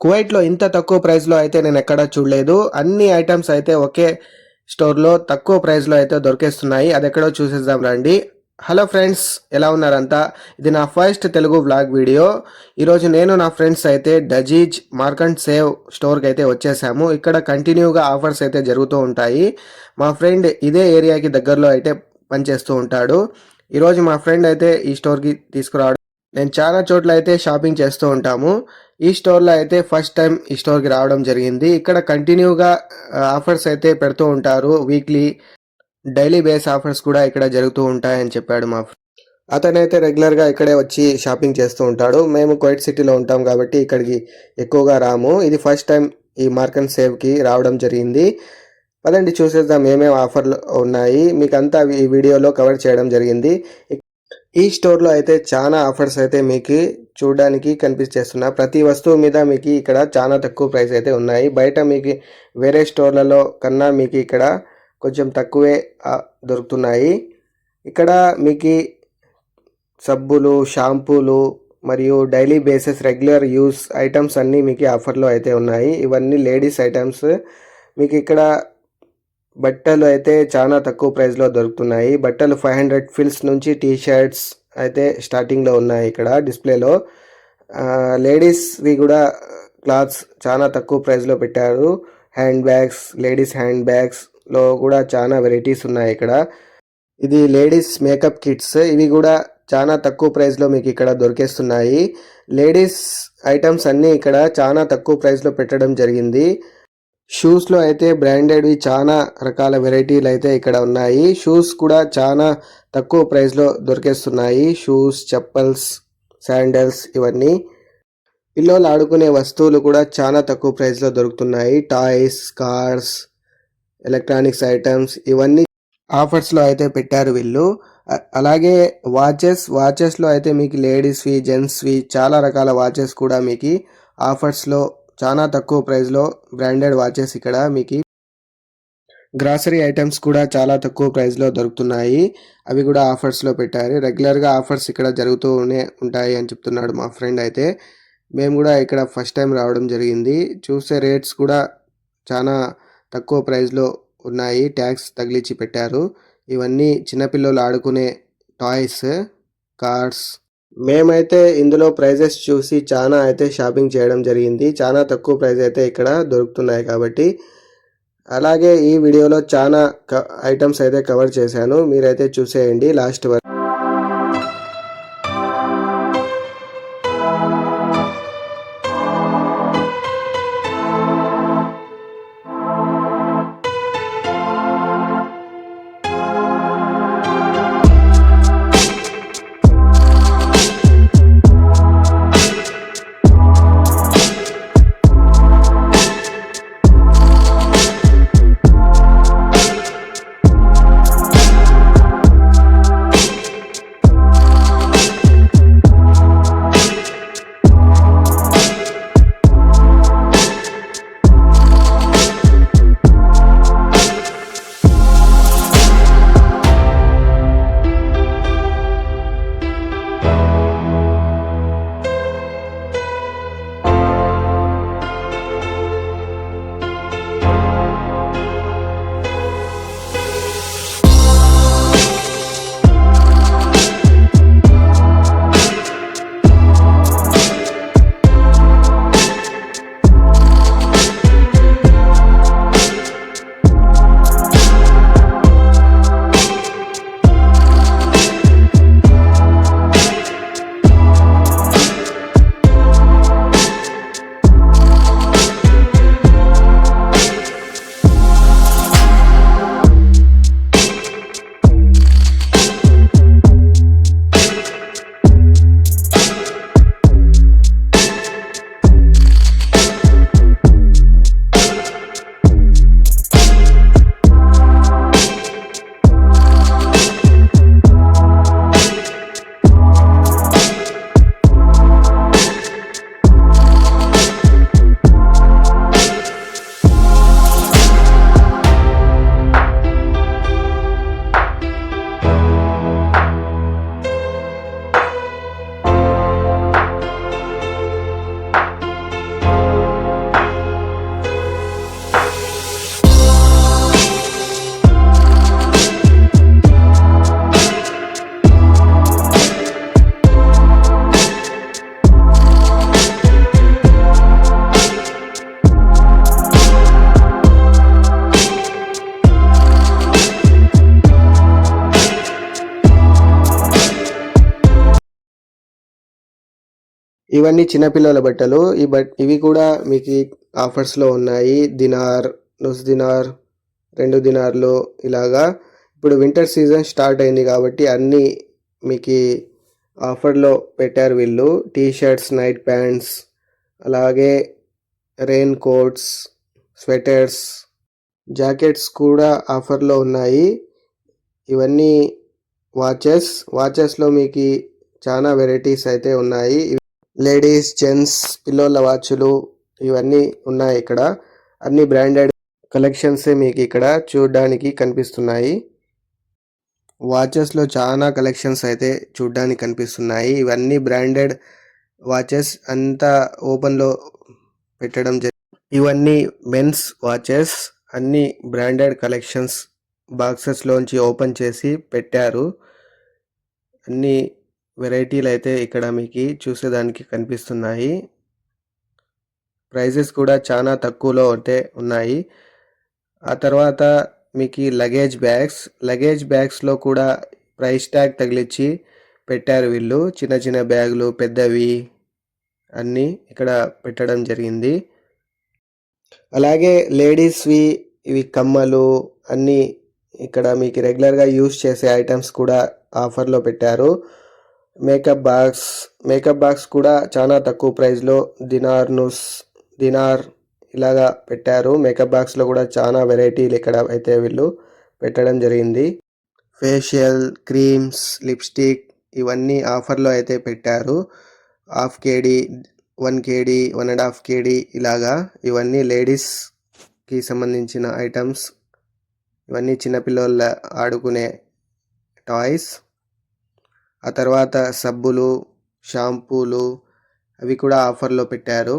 కువైట్లో ఇంత తక్కువ ప్రైస్లో అయితే నేను ఎక్కడా చూడలేదు. అన్ని ఐటమ్స్ అయితే ఒకే స్టోర్లో తక్కువ ప్రైస్లో అయితే దొరికేస్తున్నాయి. అది ఎక్కడో చూసేద్దాం రండి. హలో ఫ్రెండ్స్ ఎలా ఉన్నారంతా? ఇది నా ఫస్ట్ తెలుగు వ్లాగ్ వీడియో. ఈరోజు నేను నా ఫ్రెండ్స్ అయితే డజీజ్ మార్కంట్ సేవ్ స్టోర్కి అయితే వచ్చేసాము. ఇక్కడ కంటిన్యూగా ఆఫర్స్ అయితే జరుగుతూ ఉంటాయి. మా ఫ్రెండ్ ఇదే ఏరియాకి దగ్గరలో అయితే పనిచేస్తూ ఉంటాడు. ఈరోజు మా ఫ్రెండ్ అయితే ఈ స్టోర్కి తీసుకురావడం నేను చాలా చోట్ల అయితే షాపింగ్ చేస్తూ ఉంటాము. ఈ స్టోర్లో అయితే ఫస్ట్ టైం ఈ స్టోర్కి రావడం జరిగింది. ఇక్కడ కంటిన్యూగా ఆఫర్స్ అయితే పెడుతూ ఉంటారు. వీక్లీ డైలీ బేస్ ఆఫర్స్ కూడా ఇక్కడ జరుగుతూ ఉంటాయని చెప్పాడు మా అతనైతే రెగ్యులర్గా ఇక్కడే వచ్చి షాపింగ్ చేస్తూ ఉంటాడు. మేము కోయిట్ సిటీలో ఉంటాం కాబట్టి ఇక్కడికి ఎక్కువగా రాము. ఇది ఫస్ట్ టైం ఈ మార్కెట్ సేవ్కి రావడం జరిగింది. పదండి చూసేద్దాం ఏమేమి ఆఫర్లు ఉన్నాయి. మీకు అంతా ఈ వీడియోలో కవర్ చేయడం జరిగింది. ఈ స్టోర్లో అయితే చాలా ఆఫర్స్ అయితే మీకు చూడడానికి కనిపించేస్తున్నాయి ప్రతి వస్తువు మీద మీకు ఇక్కడ చాలా తక్కువ ప్రైస్ అయితే ఉన్నాయి. బయట మీకు వేరే స్టోర్లలో కన్నా మీకు ఇక్కడ కొంచెం తక్కువే దొరుకుతున్నాయి. ఇక్కడ మీకు సబ్బులు షాంపూలు మరియు daily basis regular use items అన్నీ మీకు ఆఫర్లో అయితే ఉన్నాయి. ఇవన్నీ లేడీస్ ఐటమ్స్. మీకు ఇక్కడ బట్టలు అయితే చాలా తక్కువ ప్రైస్లో దొరుకుతున్నాయి. బట్టలు ఫైవ్ హండ్రెడ్ ఫిల్స్ నుంచి టీ షర్ట్స్ అయితే స్టార్టింగ్లో ఉన్నాయి ఇక్కడ డిస్ప్లేలో. లేడీస్వి కూడా క్లాత్స్ చాలా తక్కువ ప్రైస్లో పెట్టారు. హ్యాండ్ బ్యాగ్స్ లేడీస్ హ్యాండ్ బ్యాగ్స్లో కూడా చాలా వెరైటీస్ ఉన్నాయి ఇక్కడ. ఇది లేడీస్ మేకప్ కిట్స్. ఇవి కూడా చాలా తక్కువ ప్రైస్లో మీకు ఇక్కడ దొరికేస్తున్నాయి. లేడీస్ ఐటమ్స్ అన్నీ ఇక్కడ చాలా తక్కువ ప్రైస్లో పెట్టడం జరిగింది. షూస్లో అయితే బ్రాండెడ్వి చాలా రకాల వెరైటీలు అయితే ఇక్కడ ఉన్నాయి. షూస్ కూడా చాలా తక్కువ ప్రైస్లో దొరికేస్తున్నాయి. షూస్ చెప్పల్స్ శాండల్స్ ఇవన్నీ. పిల్లలు ఆడుకునే వస్తువులు కూడా చాలా తక్కువ ప్రైస్లో దొరుకుతున్నాయి. టాయ్స్ కార్స్ ఎలక్ట్రానిక్స్ ఐటమ్స్ ఇవన్నీ ఆఫర్స్లో అయితే పెట్టారు వీళ్ళు. అలాగే వాచెస్ వాచెస్లో అయితే మీకు లేడీస్వి జెంట్స్వి చాలా రకాల వాచెస్ కూడా మీకు ఆఫర్స్లో చాలా తక్కువ ప్రైస్లో బ్రాండెడ్ వాచెస్ ఇక్కడ మీకు గ్రాసరీ ఐటమ్స్ కూడా చాలా తక్కువ ప్రైస్లో దొరుకుతున్నాయి. అవి కూడా ఆఫర్స్లో పెట్టారు. రెగ్యులర్గా ఆఫర్స్ ఇక్కడ జరుగుతూనే ఉంటాయి అని చెప్తున్నాడు మా ఫ్రెండ్ అయితే. మేము కూడా ఇక్కడ ఫస్ట్ టైం రావడం జరిగింది. చూసే రేట్స్ కూడా చాలా తక్కువ ప్రైస్లో ఉన్నాయి. ట్యాక్స్ తగిలించి పెట్టారు. ఇవన్నీ చిన్నపిల్లలు ఆడుకునే టాయ్స్ కార్స్ మేమైతే ఇందులో ప్రైజెస్ చూసి చాలా అయితే షాపింగ్ చేయడం జరిగింది. చాలా తక్కువ ప్రైస్ అయితే ఇక్కడ దొరుకుతున్నాయి కాబట్టి. అలాగే ఈ వీడియోలో చాలా ఐటమ్స్ అయితే కవర్ చేశాను. మీరైతే చూసేయండి. లాస్ట్ వరకు. ఇవన్నీ చిన్నపిల్లల బట్టలు. ఈ బట్ ఇవి కూడా మీకు ఆఫర్స్లో ఉన్నాయి. దినార్ నుస్ దినార్ రెండు దినార్లు ఇలాగా. ఇప్పుడు వింటర్ సీజన్ స్టార్ట్ అయింది కాబట్టి అన్నీ మీకు ఆఫర్లో పెట్టారు వీళ్ళు. టీ షర్ట్స్ నైట్ ప్యాంట్స్ అలాగే రెయిన్ కోట్స్ స్వెటర్స్ జాకెట్స్ కూడా ఆఫర్లో ఉన్నాయి. ఇవన్నీ వాచెస్. వాచెస్లో మీకు చాలా వెరైటీస్ అయితే ఉన్నాయి. లేడీస్ జెంట్స్ పిల్లోళ్ళ వాచ్లు ఇవన్నీ ఉన్నాయి ఇక్కడ. అన్ని బ్రాండెడ్ కలెక్షన్సే మీకు ఇక్కడ చూడడానికి కనిపిస్తున్నాయి. వాచెస్లో చాలా కలెక్షన్స్ అయితే చూడడానికి కనిపిస్తున్నాయి. ఇవన్నీ బ్రాండెడ్ వాచెస్. అంతా ఓపెన్లో పెట్టడం జరిగింది ఇవన్నీ మెన్స్ వాచెస్. అన్ని బ్రాండెడ్ కలెక్షన్స్ బాక్సెస్లోంచి ఓపెన్ చేసి పెట్టారు. అన్నీ వెరైటీలు అయితే ఇక్కడ మీకు చూసేదానికి కనిపిస్తున్నాయి. ప్రైజెస్ కూడా చాలా తక్కువలో అయితే ఉన్నాయి. ఆ తర్వాత మీకు లగేజ్ బ్యాగ్స్ లగేజ్ బ్యాగ్స్లో కూడా ప్రైస్ ట్యాగ్ తగిలిచ్చి పెట్టారు వీళ్ళు. చిన్న చిన్న బ్యాగులు పెద్దవి అన్నీ ఇక్కడ పెట్టడం జరిగింది. అలాగే లేడీస్వి ఇవి కమ్మలు అన్నీ ఇక్కడ మీకు రెగ్యులర్గా యూస్ చేసే ఐటమ్స్ కూడా ఆఫర్లో పెట్టారు. మేకప్ బాక్స్ మేకప్ బాక్స్ కూడా చాలా తక్కువ ప్రైస్లో దినార్ నుస్ దినార్ ఇలాగా పెట్టారు. మేకప్ బాక్స్లో కూడా చాలా వెరైటీలు ఇక్కడ అయితే వీళ్ళు పెట్టడం జరిగింది. ఫేషియల్ క్రీమ్స్ లిప్స్టిక్ ఇవన్నీ ఆఫర్లో అయితే పెట్టారు. Half KD one KD one and half KD ఇలాగా ఇవన్నీ లేడీస్కి సంబంధించిన ఐటమ్స్ ఇవన్నీ చిన్నపిల్లల ఆడుకునే టాయ్స్ ఆ తర్వాత సబ్బులు షాంపూలు అవి కూడా ఆఫర్లో పెట్టారు.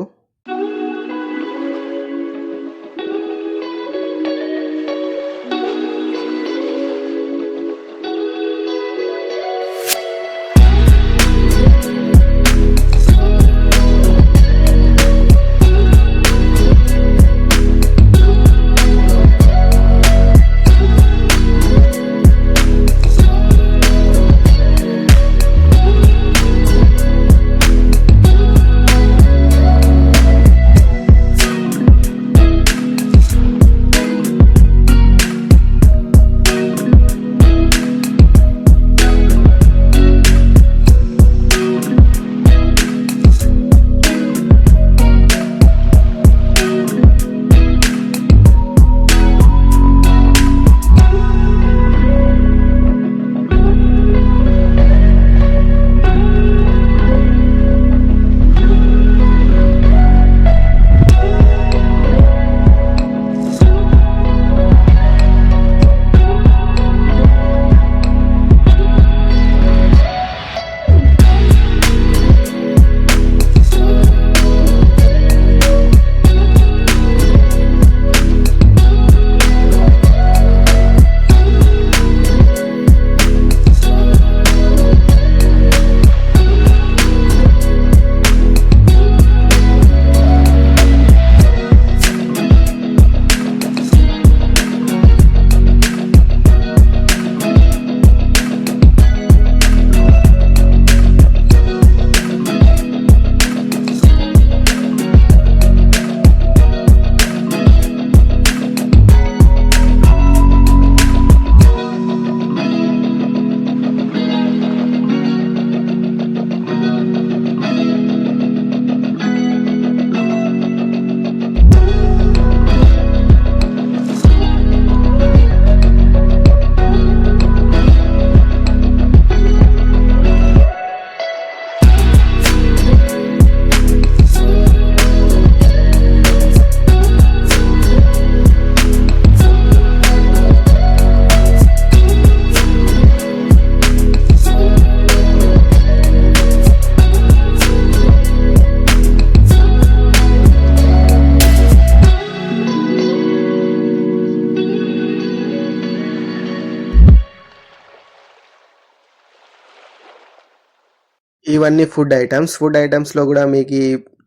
ఇవన్నీ ఫుడ్ ఐటమ్స్ ఫుడ్ ఐటమ్స్లో కూడా మీకు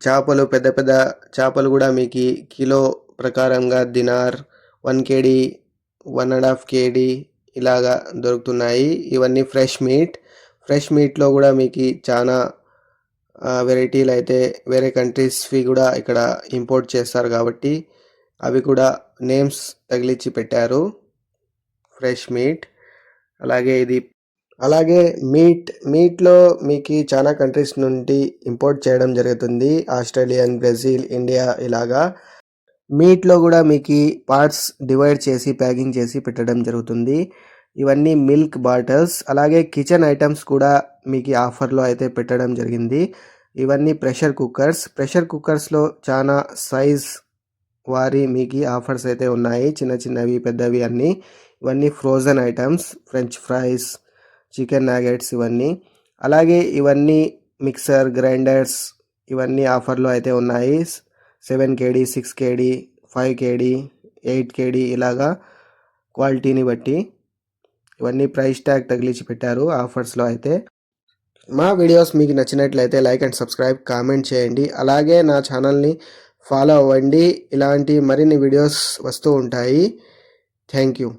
చేపలు పెద్ద పెద్ద చేపలు కూడా మీకు కిలో ప్రకారంగా dinar one KD one and half KD ఇలాగా దొరుకుతున్నాయి. ఇవన్నీ ఫ్రెష్ మీట్ ఫ్రెష్ మీట్లో కూడా మీకు చాలా వెరైటీలు అయితే వేరే కంట్రీస్వి కూడా ఇక్కడ ఇంపోర్ట్ చేస్తారు కాబట్టి అవి కూడా నేమ్స్ తగిలించి పెట్టారు. ఫ్రెష్ మీట్ అలాగే ఇది అలాగే మీట్ మీట్లో మీకు చాలా కంట్రీస్ నుండి ఇంపోర్ట్ చేయడం జరుగుతుంది. ఆస్ట్రేలియన్ బ్రెజిల్ ఇండియా ఇలాగా. మీట్లో కూడా మీకు పార్ట్స్ డివైడ్ చేసి ప్యాకింగ్ చేసి పెట్టడం జరుగుతుంది. ఇవన్నీ మిల్క్ బాటిల్స్ అలాగే కిచెన్ ఐటమ్స్ కూడా మీకు ఆఫర్లో అయితే పెట్టడం జరిగింది. ఇవన్నీ ప్రెషర్ కుక్కర్స్ ప్రెషర్ కుక్కర్స్లో చాలా సైజ్ వారి మీకు ఆఫర్స్ అయితే ఉన్నాయి. చిన్న చిన్నవి పెద్దవి అన్నీ. ఇవన్నీ frozen items French fries chicken nuggets ఇవన్నీ. అలాగే ఇవన్నీ మిక్సర్ గ్రైండర్స్ ఇవన్నీ ఆఫర్లో అయితే ఉన్నాయి. Seven KD six KD five KD eight KD ఇలాగా క్వాలిటీని బట్టి ఇవన్నీ ప్రైస్ ట్యాగ్ తగిలించి పెట్టారు ఆఫర్స్లో అయితే. మా వీడియోస్ మీకు నచ్చినట్లయితే లైక్ అండ్ సబ్స్క్రైబ్ కామెంట్ చేయండి. అలాగే నా ఛానల్ని ఫాలో అవ్వండి. ఇలాంటి మరిన్ని వీడియోస్ వస్తూ ఉంటాయి. Thank you.